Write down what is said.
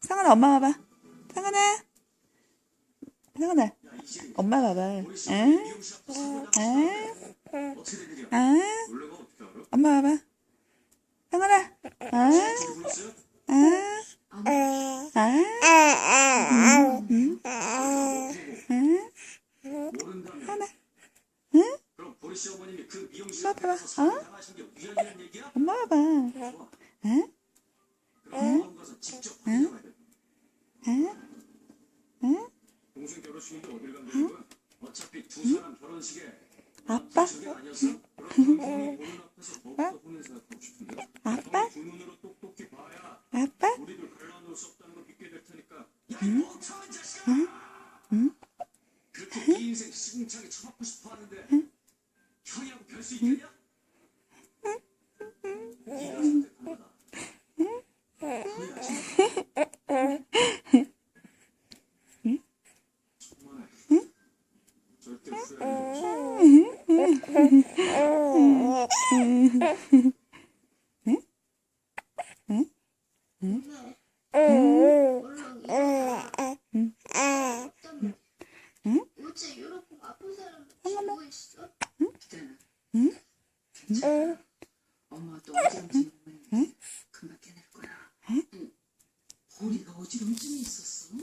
상은아, 엄마 봐봐. 상은아. 상은아, 엄마 봐봐. 에, 에, 아, 엄마 봐봐. 상은아, 아, 아, 아, 음, 음, 엄마 봐봐. 어? 엄마 봐봐. 응? 응? 응? 응? 응? 동생 결혼식인데 어딜 간다는 거야? 어차피 두 사람 결혼식에 아빠? 싶은데 아빠? 아빠? 이 멍청한 자식아! 응? 형이라고 별수 있겠냐? 네가 선 응? 엄마도 어지럼증이 응? 금방 깨낼 거야. 응? 보리가 어지럼증이 있었어.